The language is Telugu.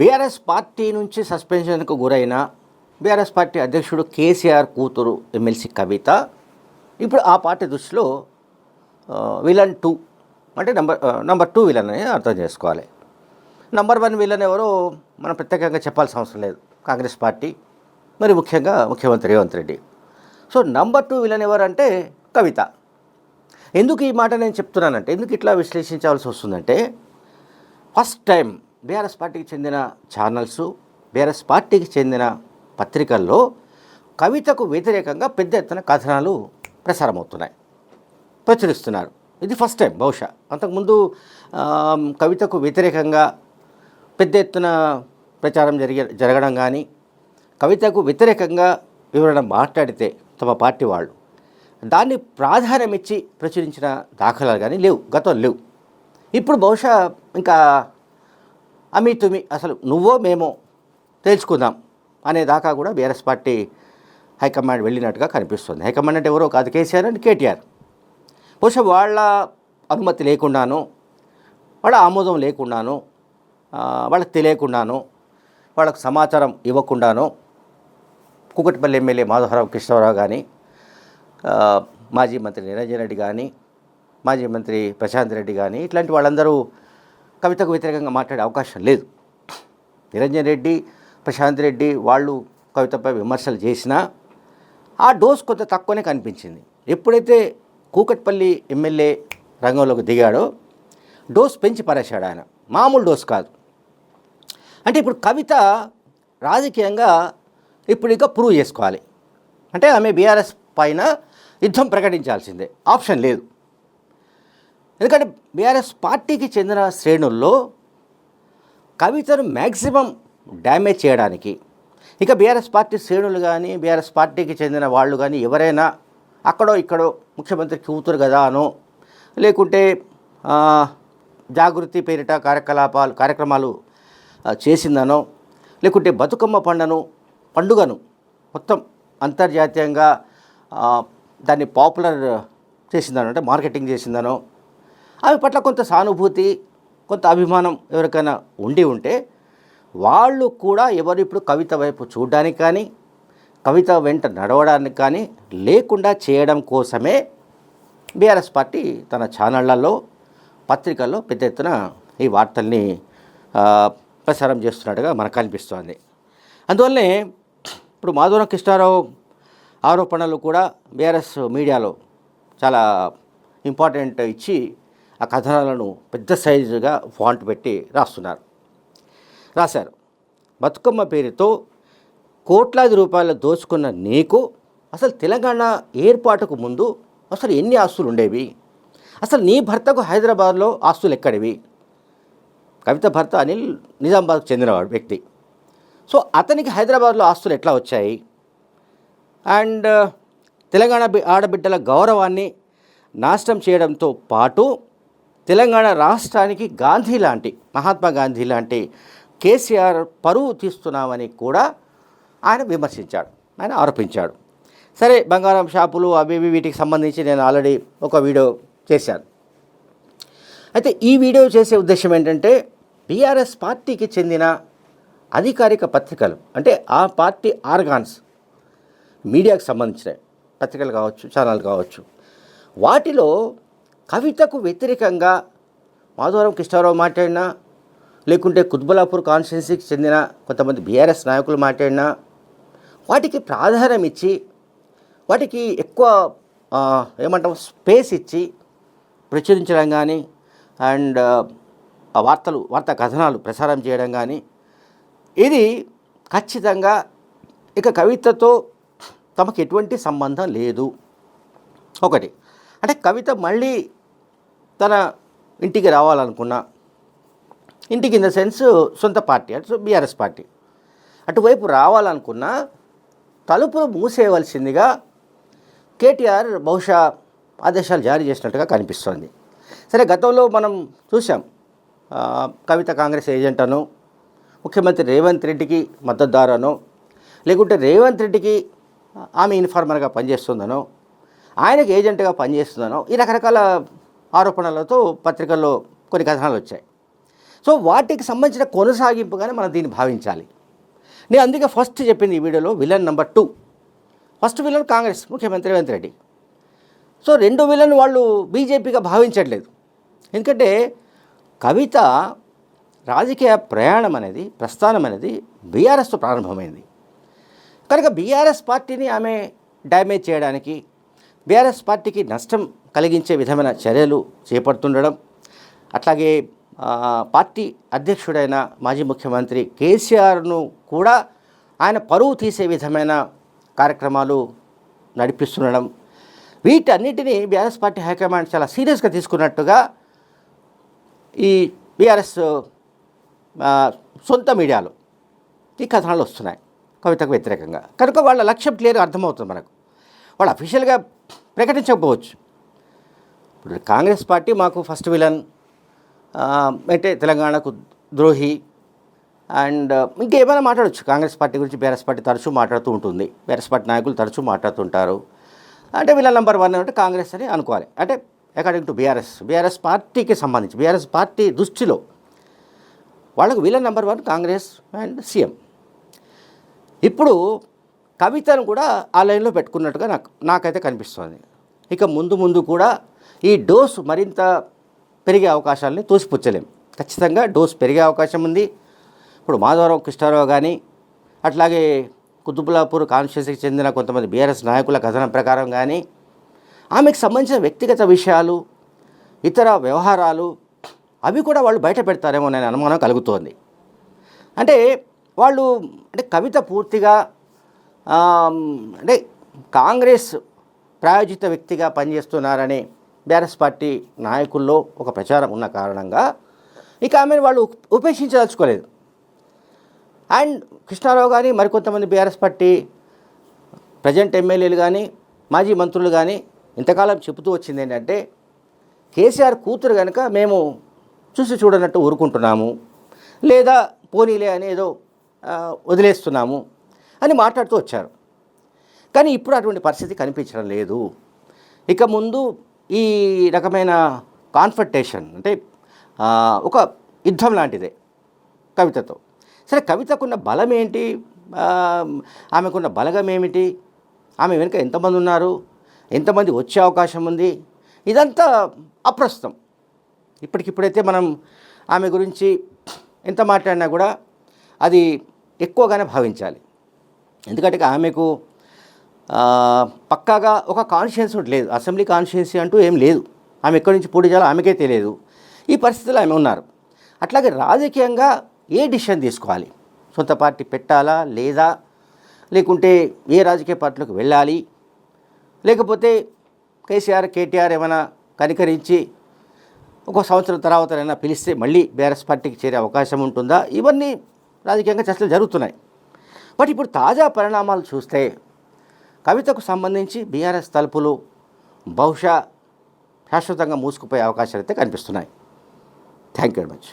బీఆర్ఎస్ పార్టీ నుంచి సస్పెన్షన్కు గురైన బీఆర్ఎస్ పార్టీ అధ్యక్షుడు కేసీఆర్ కూతురు ఎమ్మెల్సీ కవిత. ఇప్పుడు ఆ పార్టీ దృష్టిలో విలన్ టూ అంటే number number number two villain అని అర్థం చేసుకోవాలి. నంబర్ వన్ విలన్ ఎవరో మనం ప్రత్యేకంగా చెప్పాల్సిన అవసరం లేదు. కాంగ్రెస్ పార్టీ మరి ముఖ్యంగా ముఖ్యమంత్రి Revanth Reddy. So number two villain ఎవరంటే కవిత. ఎందుకు ఈ మాట నేను చెప్తున్నానంటే ఎందుకు ఇట్లా విశ్లేషించాల్సి వస్తుందంటే ఫస్ట్ టైం బీఆర్ఎస్ పార్టీకి చెందిన ఛానల్స్ బీఆర్ఎస్ పార్టీకి చెందిన పత్రికల్లో కవితకు వ్యతిరేకంగా పెద్ద ఎత్తున కథనాలు ప్రసారమవుతున్నాయి. ప్రచురిస్తున్నారు. ఇది ఫస్ట్ టైం బహుశా. అంతకుముందు కవితకు వ్యతిరేకంగా పెద్ద ఎత్తున ప్రచారం జరిగే జరగడం కానీ కవితకు వ్యతిరేకంగా ఎవరైనా మాట్లాడితే తమ పార్టీ వాళ్ళు. దాన్ని ప్రాధాన్యం ఇచ్చి ప్రచురించిన దాఖలాలు కానీ లేవు. గతం లేవు. ఇప్పుడు బహుశా ఇంకా అమి తుమి అసలు నువ్వో మేమో తేల్చుకుందాం అనే దాకా కూడా బీఆర్ఎస్ పార్టీ హైకమాండ్ వెళ్ళినట్టుగా కనిపిస్తుంది. హైకమాండ్ అంటే ఎవరో కాదు కేసీఆర్ అండ్ కేటీఆర్. బహుశా వాళ్ళ అనుమతి లేకుండాను వాళ్ళ ఆమోదం లేకుండాను వాళ్ళకి తెలియకుండాను వాళ్ళకు సమాచారం ఇవ్వకుండాను కూకట్పల్లి ఎమ్మెల్యే మాధవరావు కృష్ణారావు కానీ మాజీ మంత్రి నిరంజన్ రెడ్డి కానీ మాజీ మంత్రి ప్రశాంత్ రెడ్డి కానీ ఇట్లాంటి వాళ్ళందరూ కవితకు వ్యతిరేకంగా మాట్లాడే అవకాశం లేదు. నిరంజన్ రెడ్డి ప్రశాంత్ రెడ్డి వాళ్ళు కవితపై విమర్శలు చేసినా ఆ డోస్ కొంత తక్కువనే కనిపించింది. ఎప్పుడైతే కూకట్పల్లి ఎమ్మెల్యే రంగంలోకి దిగాడో డోస్ పెంచి పరేశాడు ఆయన. మామూలు డోస్ కాదు. అంటే ఇప్పుడు కవిత రాజకీయంగా ఇప్పుడు ఇక ప్రూవ్ చేసుకోవాలి. అంటే ఆమె బీఆర్ఎస్ పైన యుద్ధం ప్రకటించాల్సిందే. ఆప్షన్ లేదు. ఎందుకంటే బీఆర్ఎస్ పార్టీకి చెందిన శ్రేణుల్లో కవితను మ్యాక్సిమం డ్యామేజ్ చేయడానికి ఇక బీఆర్ఎస్ పార్టీ శ్రేణులు కానీ బీఆర్ఎస్ పార్టీకి చెందిన వాళ్ళు కానీ ఎవరైనా అక్కడో ఇక్కడో ముఖ్యమంత్రి కూతురు కదా అనో లేకుంటే జాగృతి పేరిట కార్యకలాపాలు కార్యక్రమాలు చేసిందనో లేకుంటే బతుకమ్మ పండును పండుగను మొత్తం అంతర్జాతీయంగా దాన్ని పాపులర్ చేసిందనో అంటే మార్కెటింగ్ చేసిందనో ఆమె పట్ల కొంత సానుభూతి కొంత అభిమానం ఎవరికైనా ఉండి ఉంటే వాళ్ళు కూడా ఎవరు ఇప్పుడు కవిత వైపు చూడడానికి కానీ కవిత వెంట నడవడానికి కానీ లేకుండా చేయడం కోసమే బీఆర్ఎస్ పార్టీ తన ఛానళ్ళలో పత్రికల్లో పెద్ద ఎత్తున ఈ వార్తల్ని ప్రసారం చేస్తున్నట్టుగా మనకు అనిపిస్తోంది. అందువల్లనే ఇప్పుడు మాధవరం కృష్ణారావు ఆరోపణలు కూడా బీఆర్ఎస్ మీడియాలో చాలా ఇంపార్టెంట్ ఇచ్చి ఆ కథనాలను పెద్ద సైజుగా ఫాంట్ పెట్టి రాస్తున్నారు. రాశారు. బతుకమ్మ పేరుతో కోట్లాది రూపాయలు దోచుకున్న నీకు అసలు తెలంగాణ ఏర్పాటుకు ముందు అసలు ఎన్ని ఆస్తులు ఉండేవి? అసలు నీ భర్తకు హైదరాబాద్లో ఆస్తులు ఎక్కడివి? కవిత భర్త అనిల్ నిజామాబాద్కు చెందినవాడు వ్యక్తి. సో అతనికి హైదరాబాద్లో ఆస్తులు ఎట్లా వచ్చాయి? అండ్ తెలంగాణ ఆడబిడ్డల గౌరవాన్ని నాశనం చేయడంతో పాటు తెలంగాణ రాష్ట్రానికి గాంధీ లాంటి మహాత్మా గాంధీ లాంటి కేసీఆర్ పరువు తీస్తున్నామని కూడా ఆయన విమర్శించాడు. ఆయన ఆరోపించాడు. సరే బంగారం షాపులు అవి ఇవి వీటికి సంబంధించి నేను ఆల్రెడీ ఒక వీడియో చేశాను. అయితే ఈ వీడియో చేసే ఉద్దేశం ఏంటంటే బీఆర్ఎస్ పార్టీకి చెందిన అధికారిక పత్రికలు అంటే ఆ పార్టీ ఆర్గాన్స్ మీడియాకు సంబంధించిన పత్రికలు కావచ్చు ఛానల్ కావచ్చు వాటిలో కవితకు వ్యతిరేకంగా మాధవరం కృష్ణారావు మాట్లాడినా లేకుంటే కుత్బలాపూర్ కాన్స్టిట్యున్సీకి చెందిన కొంతమంది బీఆర్ఎస్ నాయకులు మాట్లాడినా వాటికి ప్రాధాన్యం ఇచ్చి వాటికి ఎక్కువ ఏమంటాం స్పేస్ ఇచ్చి ప్రచురించడం కానీ అండ్ ఆ వార్తలు వార్తా కథనాలు ప్రసారం చేయడం కానీ ఇది ఖచ్చితంగా ఇక కవితతో తమకు ఎటువంటి సంబంధం లేదు. ఒకటి. అంటే కవిత మళ్ళీ తన ఇంటికి రావాలనుకున్నా. ఇంటికి ఇన్ ద సెన్స్ సొంత పార్టీ అంటే బీఆర్ఎస్ పార్టీ. అటువైపు రావాలనుకున్నా తలుపులు మూసేయవలసిందిగా కేటీఆర్ బహుశా ఆదేశాలు జారీ చేసినట్టుగా కనిపిస్తోంది. సరే గతంలో మనం చూసాం కవిత కాంగ్రెస్ ఏజెంట్ అను ముఖ్యమంత్రి రేవంత్ రెడ్డికి మద్దతుదారనో లేకుంటే రేవంత్ రెడ్డికి ఆమె ఇన్ఫార్మర్గా పనిచేస్తుందనో ఆయనకు ఏజెంట్గా పనిచేస్తుందనో ఈ రకరకాల ఆరోపణలతో పత్రికల్లో కొన్ని కథనాలు వచ్చాయి. సో వాటికి సంబంధించిన కొనసాగింపుగానే మనం దీన్ని భావించాలి. నేను అందుకే ఫస్ట్ చెప్పింది ఈ వీడియోలో villain number two. First villain Congress ముఖ్యమంత్రి రేవంత్ రెడ్డి. సో రెండో విలన్ వాళ్ళు బీజేపీగా భావించట్లేదు. ఎందుకంటే కవిత రాజకీయ ప్రయాణం అనేది ప్రస్థానం అనేది బీఆర్ఎస్తో ప్రారంభమైంది. కనుక బీఆర్ఎస్ పార్టీని ఆమె డ్యామేజ్ చేయడానికి బీఆర్ఎస్ పార్టీకి నష్టం కలిగించే విధమైన చర్యలు చేపడుతుండడం అట్లాగే పార్టీ అధ్యక్షుడైన మాజీ ముఖ్యమంత్రి కేసీఆర్ను కూడా ఆయన పరువు తీసే విధమైన కార్యక్రమాలు నడిపిస్తుండడం వీటన్నిటినీ బీఆర్ఎస్ పార్టీ హైకమాండ్ చాలా సీరియస్గా తీసుకున్నట్టుగా ఈ బీఆర్ఎస్ సొంత మీడియాలో ఈ కథనాలు వస్తున్నాయి కవితకు వ్యతిరేకంగా. కనుక వాళ్ళ లక్ష్యం క్లియర్గా అర్థమవుతుంది మనకు. వాళ్ళు అఫీషియల్గా ప్రకటించకపోవచ్చు. ఇప్పుడు కాంగ్రెస్ పార్టీ మాకు ఫస్ట్ విలన్ అంటే తెలంగాణకు ద్రోహి అండ్ ఇంకేమైనా మాట్లాడచ్చు. కాంగ్రెస్ పార్టీ గురించి బీఆర్ఎస్ పార్టీ తరచూ మాట్లాడుతూ ఉంటుంది. బీఆర్ఎస్ పార్టీ నాయకులు తరచూ మాట్లాడుతుంటారు. అంటే వీళ్ళ నెంబర్ వన్ అంటే కాంగ్రెస్ అని అనుకోవాలి. అంటే అకార్డింగ్ టు బీఆర్ఎస్ బీఆర్ఎస్ పార్టీకి సంబంధించి బీఆర్ఎస్ పార్టీ దృష్టిలో వాళ్ళకు వీళ్ళ number one Congress and CM. ఇప్పుడు కవితను కూడా ఆ లైన్లో పెట్టుకున్నట్టుగా నాకు నాకైతే కనిపిస్తుంది. ఇక ముందు ముందు కూడా ఈ డోస్ మరింత పెరిగే అవకాశాలని తోసిపుచ్చలేం. ఖచ్చితంగా డోస్ పెరిగే అవకాశం ఉంది. ఇప్పుడు మాధవరావు కృష్ణారావు కానీ అట్లాగే కుతుబులాపూర్ కాన్స్టిట్యూన్సీకి చెందిన కొంతమంది బీఆర్ఎస్ నాయకుల కథనం ప్రకారం కానీ ఆమెకు సంబంధించిన వ్యక్తిగత విషయాలు ఇతర వ్యవహారాలు అవి కూడా వాళ్ళు బయట పెడతారేమో అనే అనుమానం కలుగుతోంది. అంటే వాళ్ళు అంటే కవిత పూర్తిగా అంటే కాంగ్రెస్ ప్రాయోజిత వ్యక్తిగా పనిచేస్తున్నారని బీఆర్ఎస్ పార్టీ నాయకుల్లో ఒక ప్రచారం ఉన్న కారణంగా ఇక ఆమెను వాళ్ళు ఉపేక్షించదలుచుకోలేదు. అండ్ కృష్ణారావు కానీ మరికొంతమంది బీఆర్ఎస్ పార్టీ ప్రజెంట్ ఎమ్మెల్యేలు కానీ మాజీ మంత్రులు కానీ ఇంతకాలం చెబుతూ వచ్చింది ఏంటంటే కేసీఆర్ కూతురు కనుక మేము చూసి చూడనట్టు ఊరుకుంటున్నాము లేదా పోనీలే అని ఏదో వదిలేస్తున్నాము అని మాట్లాడుతూ వచ్చారు. కానీ ఇప్పుడు అటువంటి పరిస్థితి కనిపించడం లేదు. ఇక ముందు ఈ రకమైన కాన్ఫర్టేషన్ అంటే ఒక యుద్ధం లాంటిదే కవితతో. సరే కవితకున్న బలం ఏంటి? ఆమెకున్న బలగం ఏమిటి? ఆమె వెనుక ఎంతమంది ఉన్నారు? ఎంతమంది వచ్చే అవకాశం ఉంది? ఇదంతా అప్రస్తుతం. ఇప్పటికిప్పుడైతే మనం ఆమె గురించి ఎంత మాట్లాడినా కూడా అది ఎక్కువగానే భావించాలి. ఎందుకంటే ఆమెకు పక్కాగా ఒక కాన్షియన్స్ లేదు. అసెంబ్లీ కాన్షియన్సీ అంటూ ఏం లేదు. ఆమె ఎక్కడి నుంచి పోటీ చేయాలో ఆమెకే తెలియదు. ఈ పరిస్థితిలో ఆమె ఉన్నారు. అట్లాగే రాజకీయంగా ఏ డిసిషన్ తీసుకోవాలి? సొంత పార్టీ పెట్టాలా? లేదా లేకుంటే ఏ రాజకీయ పార్టీలోకి వెళ్ళాలి? లేకపోతే కేసీఆర్ కేటీఆర్ ఏమైనా కనికరించి ఒక సంవత్సరం తర్వాతనైనా పిలిస్తే మళ్ళీ బీఆర్ఎస్ పార్టీకి చేరే అవకాశం ఉంటుందా? ఇవన్నీ రాజకీయంగా చర్చలు జరుగుతున్నాయి. బట్ ఇప్పుడు తాజా పరిణామాలు చూస్తే కవితకు సంబంధించి బీఆర్ఎస్ తలుపులు బహుశా శాశ్వతంగా మూసుకుపోయే అవకాశాలు అయితే కనిపిస్తున్నాయి. Thank you very much